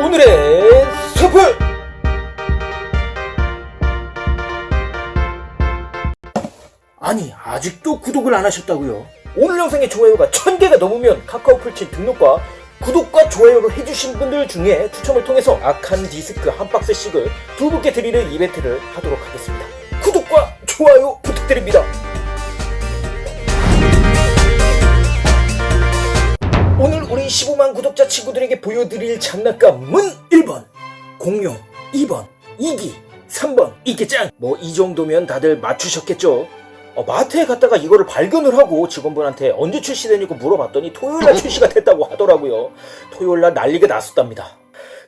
오늘의 스프 아니 아직도 구독을 안 하셨다고요? 오늘 영상의 좋아요가 1000개가 넘으면 카카오 풀친 등록과 구독과 좋아요를 해주신 분들 중에 추첨을 통해서 악한 디스크 한 박스씩을 두 분께 드리는 이벤트를 하도록 하겠습니다. 구독과 좋아요 부탁드립니다. 오늘 우리 15만 구독자 친구들에게 보여드릴 장난감은 1번 공룡 2번 이기 3번 이게 짱! 뭐 이 정도면 다들 맞추셨겠죠? 어, 마트에 갔다가 이거를 발견을 하고 직원분한테 언제 출시되냐고 물어봤더니 토요일날 출시가 됐다고 하더라고요. 토요일날 난리가 났었답니다.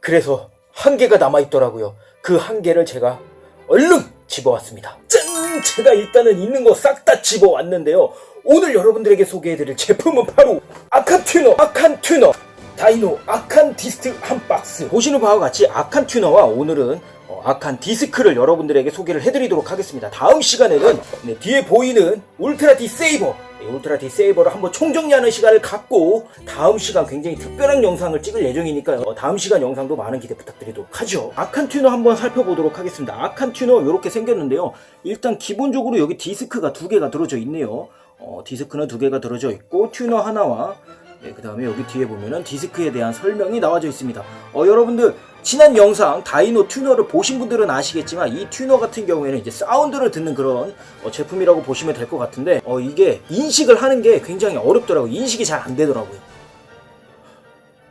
그래서 한 개가 남아있더라고요. 그 한 개를 제가 얼른 집어왔습니다. 짠! 제가 일단은 있는 거 싹 다 집어왔는데요. 오늘 여러분들에게 소개해드릴 제품은 바로 아칸 튜너, 아칸 튜너, 다이노 아칸 디스트 한 박스. 보시는 바와 같이 아칸 튜너와 오늘은 어, 아칸 디스크를 여러분들에게 소개를 해드리도록 하겠습니다. 다음 시간에는 네, 뒤에 보이는 울트라 디세이버 네, 울트라 디세이버를 한번 총정리하는 시간을 갖고 다음 시간 굉장히 특별한 영상을 찍을 예정이니까요. 어, 다음 시간 영상도 많은 기대 부탁드리도록 하죠. 아칸 튜너 한번 살펴보도록 하겠습니다. 아칸 튜너 이렇게 생겼는데요. 일단 기본적으로 여기 디스크가 두 개가 들어져 있네요. 어, 디스크는 두 개가 들어져 있고 튜너 하나와 네, 그 다음에 여기 뒤에 보면은 디스크에 대한 설명이 나와져 있습니다. 어, 여러분들, 지난 영상 다이노 튜너를 보신 분들은 아시겠지만 이 튜너 같은 경우에는 이제 사운드를 듣는 그런 어, 제품이라고 보시면 될 것 같은데 어, 이게 인식을 하는 게 굉장히 어렵더라고요. 인식이 잘 안 되더라고요.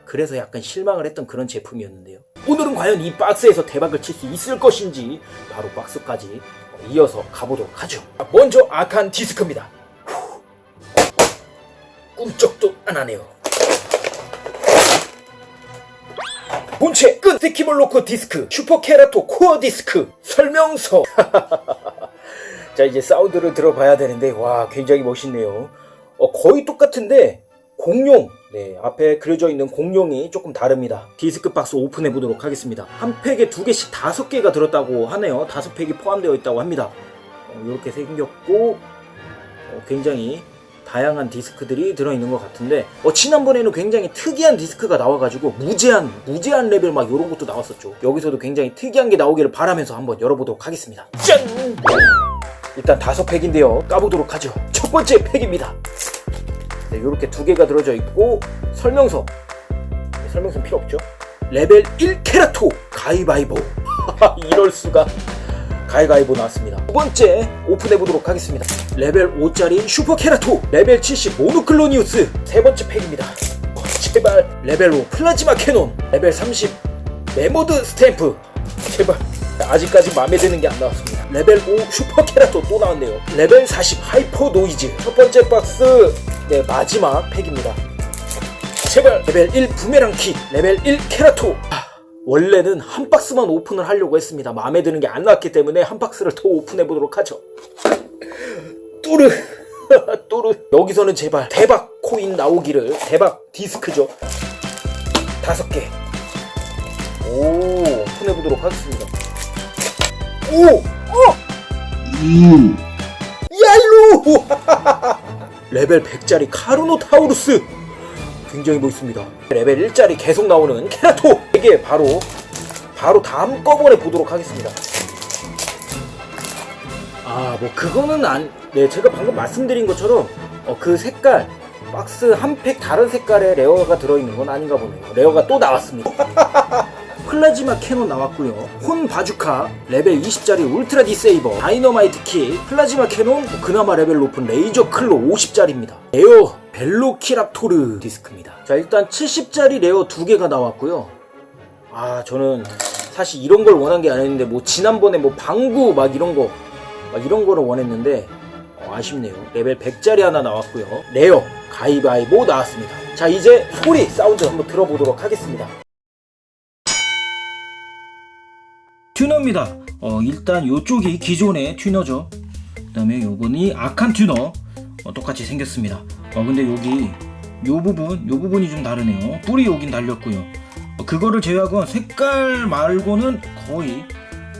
그래서 약간 실망을 했던 그런 제품이었는데요. 오늘은 과연 이 박스에서 대박을 칠 수 있을 것인지 바로 박스까지 어, 이어서 가보도록 하죠. 먼저 아칸 디스크입니다. 꿈쩍도 안 하네요. 본체 끈 스키몰 로코 디스크 슈퍼 케라토 코어 디스크 설명서. 자 이제 사운드를 들어봐야 되는데 와 굉장히 멋있네요. 어, 거의 똑같은데 공룡. 네 앞에 그려져 있는 공룡이 조금 다릅니다. 디스크 박스 오픈해 보도록 하겠습니다. 한 팩에 두 개씩 다섯 개가 들었다고 하네요. 다섯 팩이 포함되어 있다고 합니다. 어, 이렇게 생겼고 어, 굉장히 다양한 디스크들이 들어있는 것 같은데 어, 지난번에는 굉장히 특이한 디스크가 나와가지고 무제한 무제한 레벨 막 이런 것도 나왔었죠. 여기서도 굉장히 특이한 게 나오기를 바라면서 한번 열어보도록 하겠습니다. 짠! 일단 다섯 팩인데요. 까보도록 하죠. 첫 번째 팩입니다. 네, 이렇게 두 개가 들어져 있고 설명서. 네, 설명서 필요 없죠. 레벨 1 케라토 가위바위보. 이럴 수가. 가위가위보 나왔습니다. 두 번째 오픈해 보도록 하겠습니다. 레벨 5짜리 슈퍼 케라토, 레벨 70 모노클로니우스 세 번째 팩입니다. 어, 제발 레벨 5 플라즈마 캐논, 레벨 30 메모드 스탬프 제발 아직까지 마음에 드는 게 안 나왔습니다. 레벨 5 슈퍼 케라토 또 나왔네요. 레벨 40 하이퍼 노이즈 첫 번째 박스 네 마지막 팩입니다. 제발 레벨 1 부메랑 킷, 레벨 1 케라토. 아, 원래는 한 박스만 오픈을 하려고 했습니다. 마음에 드는 게 안 나왔기 때문에 한 박스를 더 오픈해 보도록 하죠. 또르 또르 여기서는 제발 대박 코인 나오기를 대박 디스크죠. 다섯 개. 오 오픈해 보도록 하겠습니다. 오 어. 얄루 레벨 100짜리 카르노 타우루스 굉장히 멋있습니다. 레벨 1짜리 계속 나오는 케라토! 이게 바로, 바로 다음 거번에 보도록 하겠습니다. 아, 뭐, 그거는 안, 네, 제가 방금 말씀드린 것처럼, 어, 그 색깔, 박스 한 팩 다른 색깔의 레어가 들어있는 건 아닌가 보네요. 레어가 또 나왔습니다. 플라즈마 캐논 나왔고요. 혼 바주카 레벨 20짜리 울트라 디세이버 다이너마이트 키 플라즈마 캐논 그나마 레벨 높은 레이저 클로 50짜리입니다. 레어 벨로키랍토르 디스크입니다. 자 일단 70짜리 레어 두 개가 나왔고요. 아 저는 사실 이런 걸 원한 게 아니었는데 뭐 지난번에 뭐 방구 막 이런 거 막 이런 거를 원했는데 어, 아쉽네요. 레벨 100짜리 하나 나왔고요. 레어 가이바이보 나왔습니다. 자 이제 소리 사운드 한번 들어보도록 하겠습니다. 튜너입니다. 어, 일단 이쪽이 기존의 튜너죠. 그 다음에 요번이 아칸 튜너. 어, 똑같이 생겼습니다. 어, 근데 여기 요 부분, 요 부분이 좀 다르네요. 뿔이 여긴 달렸고요. 어, 그거를 제외하고 색깔 말고는 거의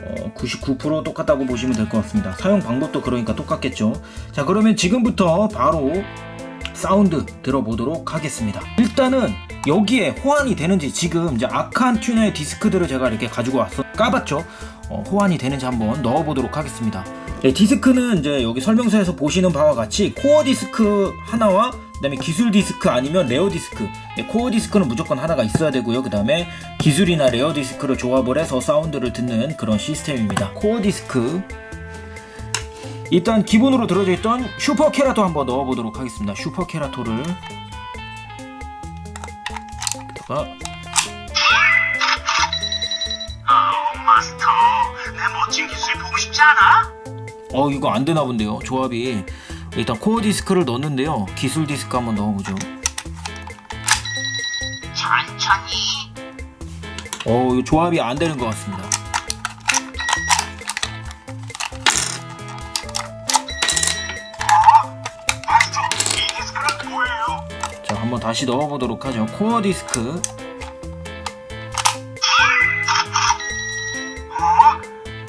어, 99% 똑같다고 보시면 될 것 같습니다. 사용 방법도 그러니까 똑같겠죠. 자, 그러면 지금부터 바로 사운드 들어보도록 하겠습니다. 일단은 여기에 호환이 되는지 지금 이제 아칸 튜너의 디스크들을 제가 이렇게 가지고 왔어 까봤죠. 어, 호환이 되는지 한번 넣어보도록 하겠습니다. 네, 디스크는 이제 여기 설명서에서 보시는 바와 같이 코어 디스크 하나와 그다음에 기술 디스크 아니면 레어 디스크. 네, 코어 디스크는 무조건 하나가 있어야 되고요. 그다음에 기술이나 레어 디스크를 조합을 해서 사운드를 듣는 그런 시스템입니다. 코어 디스크. 일단 기본으로 들어져 있던 슈퍼 케라토 한번 넣어보도록 하겠습니다. 슈퍼 케라토를 여기다가 마스터, 내 멋진 기술 보고 싶지 않아? 어 이거 안 되나 본데요. 조합이 일단 코어 디스크를 넣었는데요. 기술 디스크 한번 넣어보죠. 천천히. 어 이거 조합이 안 되는 것 같습니다. 이 뭐예요? 자 한번 다시 넣어보도록 하죠. 코어 디스크 어?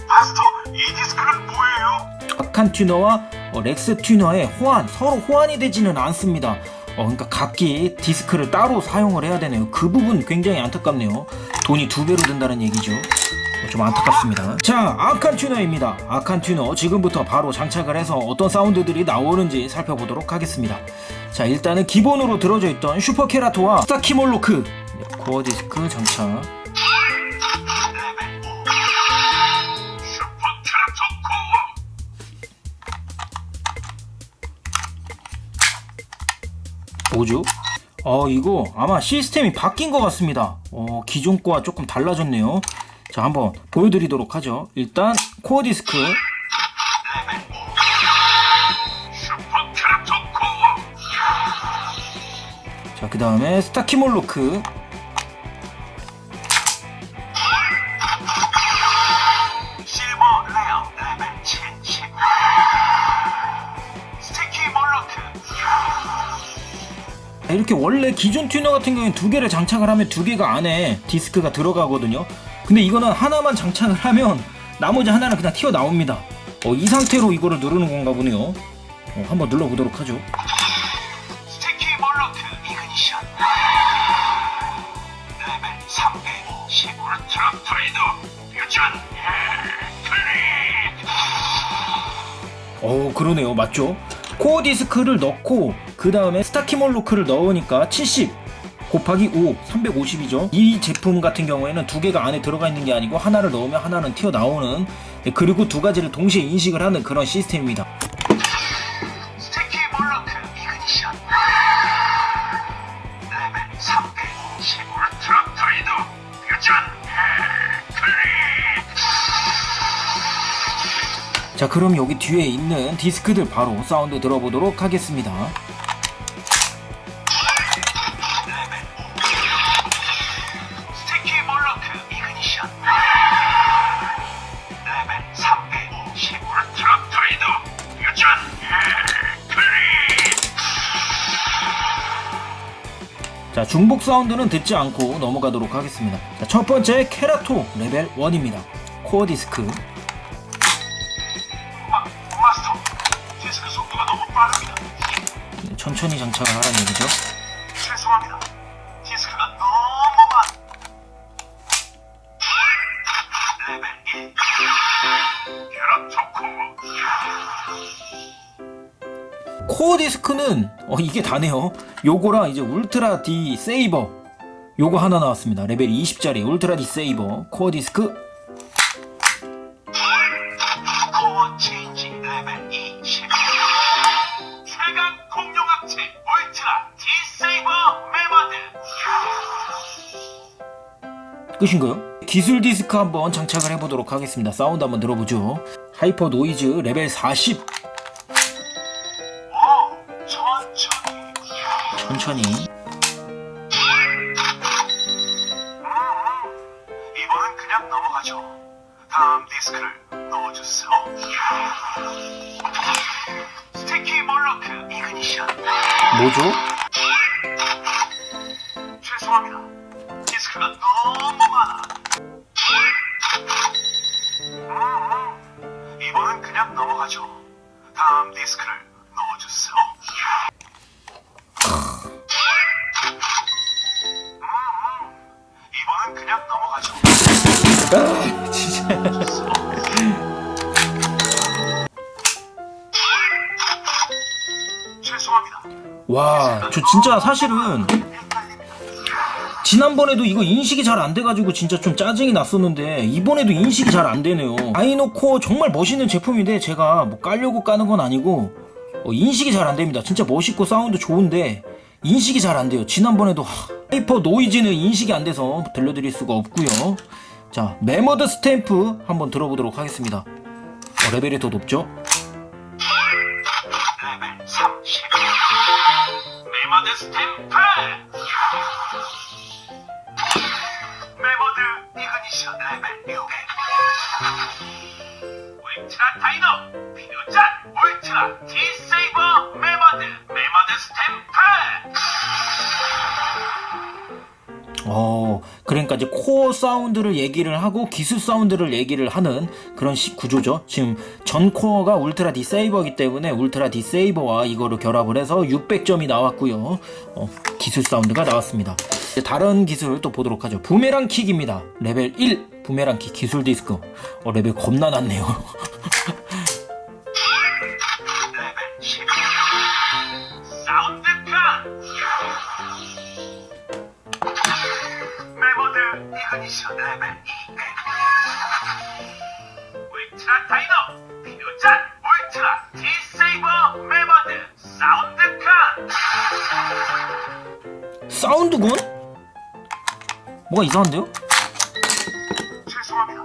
마스터, 이 디스크는 뭐예요? 아칸 튜너와 어, 렉스 튜너의 호환 서로 호환이 되지는 않습니다. 어, 그러니까 각기 디스크를 따로 사용을 해야 되네요. 그 부분 굉장히 안타깝네요. 돈이 두 배로 든다는 얘기죠. 어, 좀 안타깝습니다. 자, 아칸 튜너입니다. 아칸 튜너 지금부터 바로 장착을 해서 어떤 사운드들이 나오는지 살펴보도록 하겠습니다. 자, 일단은 기본으로 들어져 있던 슈퍼 케라토와 스타키몰로크 네, 코어 디스크 장착. 뭐죠? 어 이거 아마 시스템이 바뀐 것 같습니다. 어 기존 거와 조금 달라졌네요. 자 한번 보여드리도록 하죠. 일단 코어 디스크. 자 그 다음에 스타키몰로크 이렇게 원래 기존 튜너 같은 경우에 두 개를 장착을 하면 두 개가 안에 디스크가 들어가거든요. 근데 이거는 하나만 장착을 하면 나머지 하나는 그냥 튀어 나옵니다. 어, 이 상태로 이거를 누르는 건가 보네요. 어, 한번 눌러보도록 하죠. 스티키 몰로크 이그니션. 레벨 350. 울트라 트레이더. 퓨전. 클릭. 어 그러네요 맞죠 코어 디스크를 넣고 그 다음에 스타키몰 로크를 넣으니까 70 곱하기 5 350이죠. 이 제품 같은 경우에는 두 개가 안에 들어가 있는 게 아니고 하나를 넣으면 하나는 튀어나오는 네, 그리고 두 가지를 동시에 인식을 하는 그런 시스템입니다. 스티키 몰로크 이그니션. 레벨 350 울트라 트레이더 퓨전. 클릭 자 그럼 여기 뒤에 있는 디스크들 바로 사운드 들어보도록 하겠습니다 사운드는 듣지 않고 넘어가도록 하겠습니다. 자, 첫 번째 케라토 레벨 1입니다. 코어 디스크. 천천히 장착을 하라는 얘기죠 캐럿 초코 코어 디스크는 어 이게 다네요. 요거랑 이제 울트라 디 세이버 요거 하나 나왔습니다. 레벨 20짜리 울트라 디 세이버 코어 디스크 코어 체인지 레벨 20 최강 공룡학체 울트라 디세이버 메모드 끝인가요? 기술 디스크 한번 장착을 해보도록 하겠습니다. 사운드 한번 들어보죠. 하이퍼 노이즈 레벨 40 천천히. 이번엔 그냥 넘어가죠. 다음 디스크를 넣어주세요. 스티키 몰로크 이그니션. 뭐죠? 진짜. 죄송합니다. 와, 저 진짜 사실은 지난번에도 이거 인식이 잘 안 돼가지고 진짜 좀 짜증이 났었는데 이번에도 인식이 잘 안 되네요. 아이노코 정말 멋있는 제품인데 제가 뭐 깔려고 까는 건 아니고 어, 인식이 잘 안 됩니다. 진짜 멋있고 사운드 좋은데 인식이 잘 안 돼요. 지난번에도 하, 하이퍼 노이즈는 인식이 안 돼서 들려드릴 수가 없고요. 자, 메머드 스탬프 한번 들어보도록 하겠습니다. 어, 레벨이 더 높죠? 레벨 30. 메모드 스탬프. 메모드 이그니션 레벨 6. 울트라 다이너 퓨전 울트라 디세 그러니까 이제 코어 사운드를 얘기를 하고 기술 사운드를 얘기를 하는 그런 식 구조죠. 지금 전 코어가 울트라 디세이버이기 때문에 울트라 디세이버와 이거를 결합을 해서 600점이 나왔고요. 어, 기술 사운드가 나왔습니다. 다른 기술 또 보도록 하죠. 부메랑 킥입니다. 레벨 1 부메랑 킥 기술 디스크. 어, 레벨 겁나 낮네요. 다이너 퓨전 울트라 디세이버 메모드 사운드 칸. 사운드군? 뭐가 이상한데요? 죄송합니다.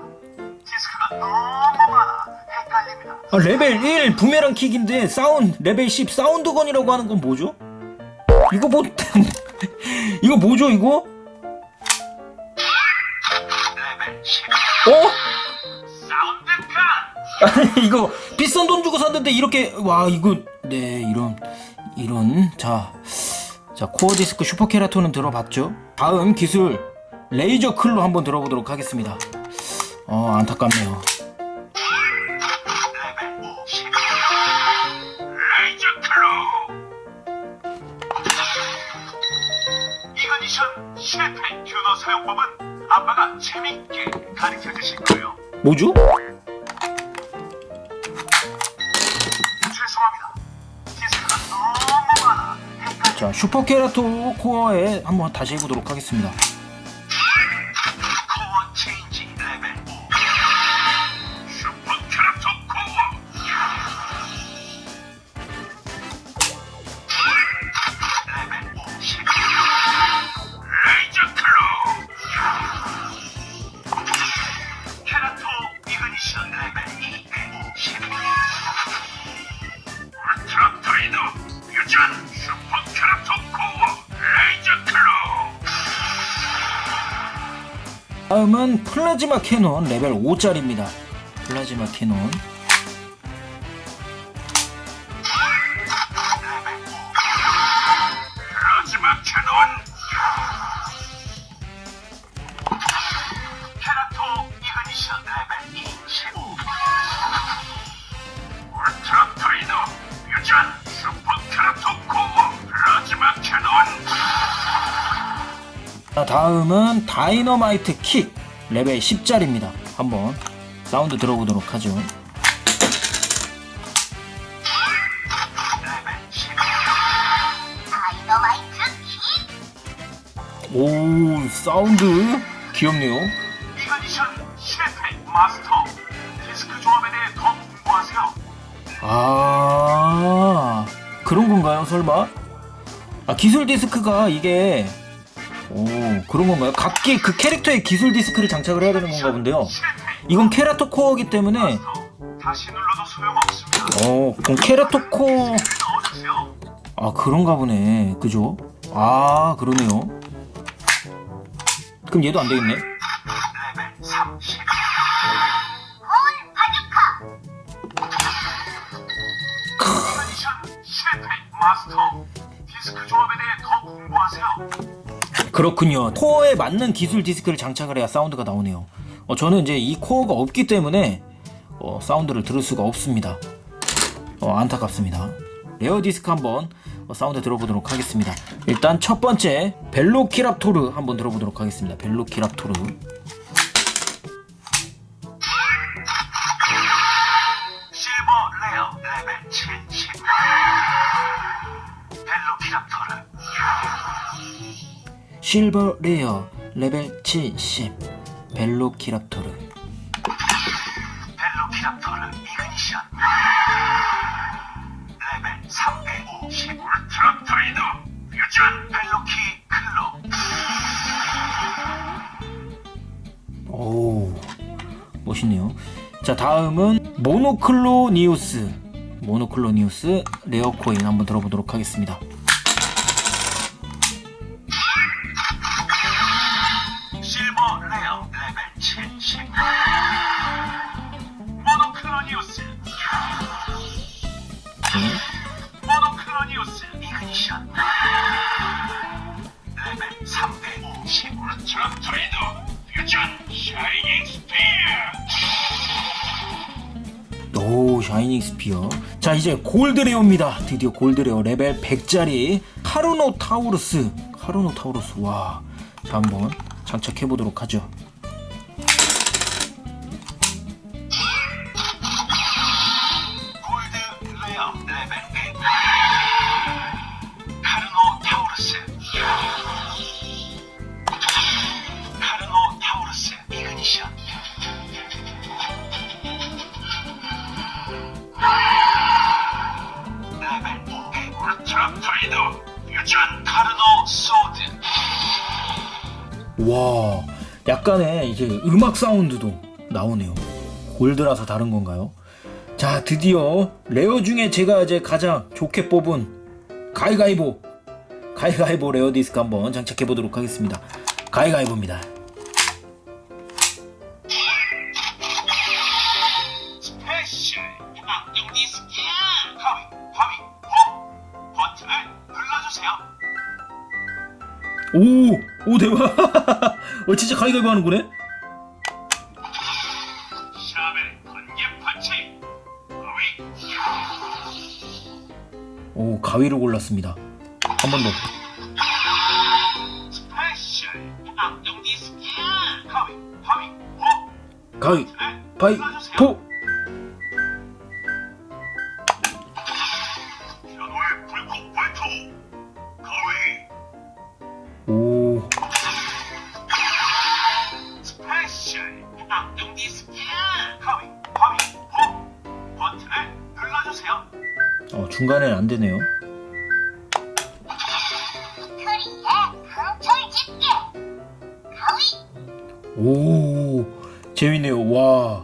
디스크가 너무 많아 헷갈립니다. 아, 레벨 1 부메랑 킥인데 사운 레벨 10 사운드건이라고 하는 건 뭐죠? 이거 뭐 이거 뭐죠 이거? 레벨 10. 어? 아니 이거 비싼 돈 주고 샀는데 이렇게 와 이거 네 이런 이런 자. 자 코어 디스크 슈퍼 케라톤은 들어봤죠? 다음 기술 레이저 클로 한번 들어보도록 하겠습니다. 어 안타깝네요. 레벨 50. 레이저 클로. 이그니션 실패 튜너 사용법은 아빠가 재밌게 가르쳐 주실 거예요. 뭐죠? 자 슈퍼 케라토 코어에 한번 다시 해보도록 하겠습니다. 다음은 플라즈마 캐논 레벨 5짜리입니다. 플라즈마 캐논. 다이너마이트 킥 레벨 10짜리입니다. 한번 사운드 들어보도록 하죠. 레벨 10 다이너마이트 킥오 사운드 귀엽네요. 이그니션 실패 마스터 디스크 조합에 대해 더 공부하세요 아 그런 건가요 설마? 아 기술 디스크가 이게 오 그런 건가요? 각기 그 캐릭터의 기술 디스크를 장착을 해야 되는 건가 본데요. 이건 케라토 코어이기 때문에 어 그럼 케라토 코어 아 그런가 보네 그죠? 아 그러네요 그럼 얘도 안 되겠네 레벨 30 이그니션 실패 마스터 디스크 조합에 대해 더 공부하세요 그렇군요. 코어에 맞는 기술 디스크를 장착을 해야 사운드가 나오네요. 어, 저는 이제 이 코어가 없기 때문에 어, 사운드를 들을 수가 없습니다. 어, 안타깝습니다. 레어 디스크 한번 어, 사운드 들어보도록 하겠습니다. 일단 첫 번째 벨로키랍토르 한번 들어보도록 하겠습니다. 벨로키랍토르 실버 레어 레벨 70 벨로키랍토르. 벨로키랍토르 이그니션. 레벨 350 울트라 토이도 퓨전 벨로키 클로. 오 멋있네요. 자 다음은 모노클로니우스. 모노클로니우스 레어 코인 한번 들어보도록 하겠습니다 이그니션 레벨 350 울트라 토이도 퓨전 샤이닝 스피어! 오 샤이닝 스피어. 자 이제 골드 레어입니다. 드디어 골드 레어 레벨 100짜리 카르노 타우루스. 카르노 타우루스 와자 한번 장착해 보도록 하죠 와 약간의 이제 음악 사운드도 나오네요. 골드라서 다른 건가요? 자 드디어 레어 중에 제가 이제 가장 좋게 뽑은 가위가위보. 가위가위보 레어 디스크 한번 장착해 보도록 하겠습니다. 가위가위보입니다. 오! 오 대박 어 진짜 가위가위보 하는 거네? 샤벨 번개 파치 하위 오 가위를 골랐습니다. 한 번 더. 스페셜 악동 디스크 하위 하위 호. 가위 바이 중간에는 안 되네요. 오, 재밌네요. 와,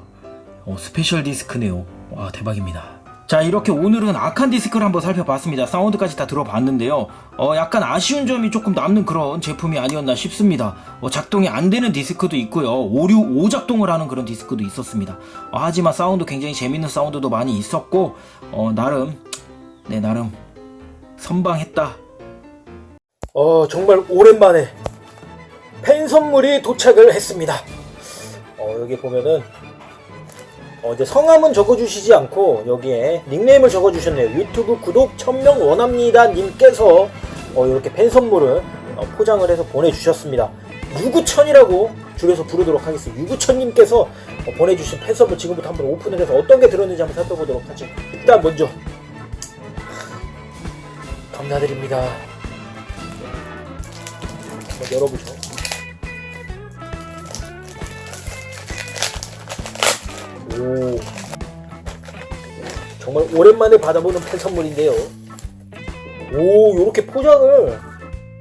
어, 스페셜 디스크네요. 와, 대박입니다. 자, 이렇게 오늘은 악한 디스크를 한번 살펴봤습니다. 사운드까지 다 들어봤는데요. 어, 약간 아쉬운 점이 조금 남는 그런 제품이 아니었나 싶습니다. 어, 작동이 안 되는 디스크도 있고요. 오류 오작동을 하는 그런 디스크도 있었습니다. 어, 하지만 사운드 굉장히 재밌는 사운드도 많이 있었고, 어, 나름, 네, 나름 선방했다. 어, 정말 오랜만에 팬 선물이 도착을 했습니다. 어, 여기 보면은 어, 이제 성함은 적어주시지 않고 여기에 닉네임을 적어주셨네요. 유튜브 구독 1000명 원합니다 님께서 어, 이렇게 팬 선물을 어, 포장을 해서 보내주셨습니다. 유구천이라고 줄여서 부르도록 하겠습니다. 유구천님께서 어, 보내주신 팬 선물 지금부터 한번 오픈을 해서 어떤 게 들었는지 한번 살펴보도록 하죠. 일단 먼저 감사드립니다. 한번 열어보죠. 오. 정말 오랜만에 받아보는 팬 선물인데요. 오, 요렇게 포장을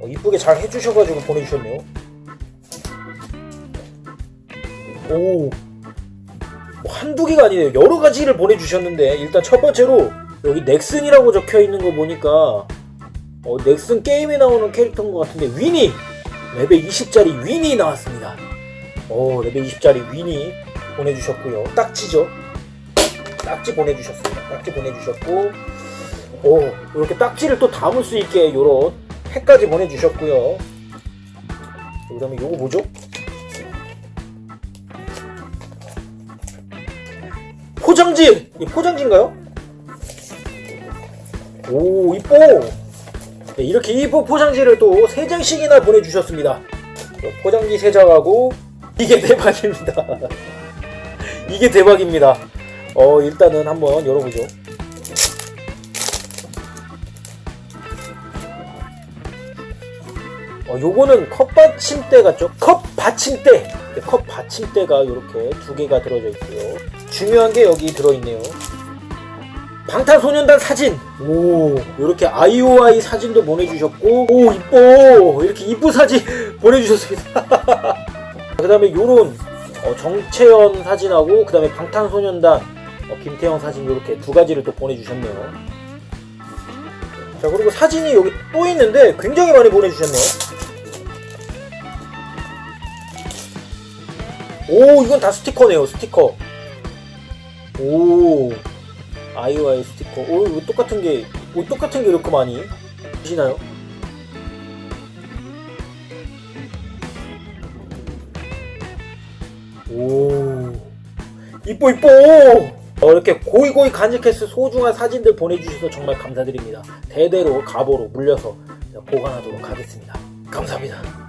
어, 이쁘게 잘 해주셔가지고 보내주셨네요. 오. 뭐 한두 개가 아니네요. 여러 가지를 보내주셨는데, 일단 첫 번째로, 여기 넥슨이라고 적혀 있는 거 보니까, 어, 넥슨 게임에 나오는 캐릭터인 것 같은데, 위니! 레벨 20짜리 위니 나왔습니다. 오, 레벨 20짜리 위니 보내주셨고요. 딱지죠. 딱지 보내주셨습니다. 딱지 보내주셨고, 오, 이렇게 딱지를 또 담을 수 있게 요런 팩까지 보내주셨고요. 그 다음에 요거 뭐죠? 포장지! 이 포장지인가요? 오, 이뻐! 네, 이렇게 이쁜 포장지를 또 3장씩이나 보내주셨습니다. 포장지 3장하고, 이게 대박입니다. 이게 대박입니다. 어, 일단은 한번 열어보죠. 어, 어, 요거는 컵 받침대 같죠? 컵 받침대! 네, 컵 받침대가 이렇게 두 개가 들어져 있고요. 중요한 게 여기 들어있네요. 방탄소년단 사진! 오, 이렇게 아이오아이 사진도 보내주셨고, 오, 이뻐! 이렇게 이쁜 사진 보내주셨습니다. 그 다음에 요런 어, 정채연 사진하고, 그 다음에 방탄소년단 어, 김태형 사진 이렇게 두 가지를 또 보내주셨네요. 자, 그리고 사진이 여기 또 있는데 굉장히 많이 보내주셨네요. 오, 이건 다 스티커네요, 스티커. 오, 아이오아이 스티커. 오, 이거 똑같은 게, 오, 똑같은 게 이렇게 많이. 보시나요? 오, 이뻐, 이뻐! 어, 이렇게 고이고이 간직했을 소중한 사진들 보내주셔서 정말 감사드립니다. 대대로 가보로 물려서 보관하도록 하겠습니다. 감사합니다.